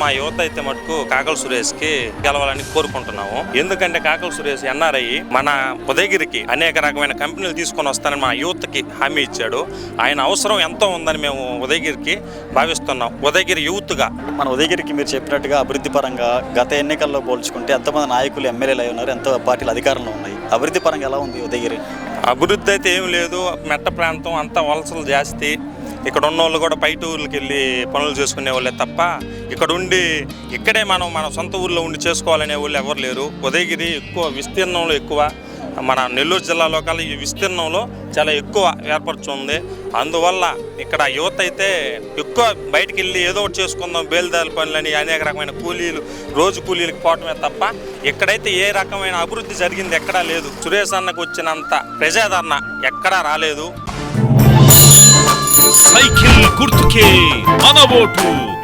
మా యువత అయితే మటుకు కాకల సురేష్కి గెలవాలని కోరుకుంటున్నాము. ఎందుకంటే కాకల సురేష్ ఎన్ఆర్ఐ మన ఉదయగిరికి అనేక రకమైన కంపెనీలు తీసుకొని వస్తానని మా యూత్కి హామీ ఇచ్చాడు. ఆయన అవసరం ఎంతో ఉందని మేము ఉదయగిరికి భావిస్తున్నాం. ఉదయగిరి యూత్గా మన ఉదయగిరికి మీరు చెప్పినట్టుగా అభివృద్ధి పరంగా గత ఎన్నికల్లో పోల్చుకుంటే ఎంతమంది నాయకులు ఎమ్మెల్యేలు అయి ఉన్నారు ఎంతో పార్టీలు అధికారంలో ఉన్నాయి. అభివృద్ధి పరంగా ఎలా ఉంది ఉదయగిరి? అభివృద్ధి అయితే ఏం లేదు. మెట్ట ప్రాంతం అంతా వలసలు జాస్తి. ఇక్కడ ఉన్న వాళ్ళు కూడా బయట ఊర్లకి వెళ్ళి పనులు చేసుకునే వాళ్ళే తప్ప ఇక్కడ ఉండి ఇక్కడే మనం మన సొంత ఊర్లో ఉండి చేసుకోవాలనే వాళ్ళు ఎవరు లేరు. ఉదయగిరి ఎక్కువ విస్తీర్ణంలో ఎక్కువ. మన నెల్లూరు జిల్లాలో కల్లా ఈ విస్తీర్ణంలో చాలా ఎక్కువ ఏర్పరుచుంది అందువల్ల ఇక్కడ యువత అయితే ఎక్కువ బయటికి వెళ్ళి ఏదో ఒకటి చేసుకుందాం బేల్దారి పనులని అనేక రకమైన కూలీలు రోజు కూలీలకు పోవటమే తప్ప ఇక్కడైతే ఏ రకమైన అభివృద్ధి జరిగింది ఎక్కడా లేదు. సురేష్ అన్నకు వచ్చినంత ప్రజాదరణ ఎక్కడా రాలేదు. గుర్తుకే మన ఓటు.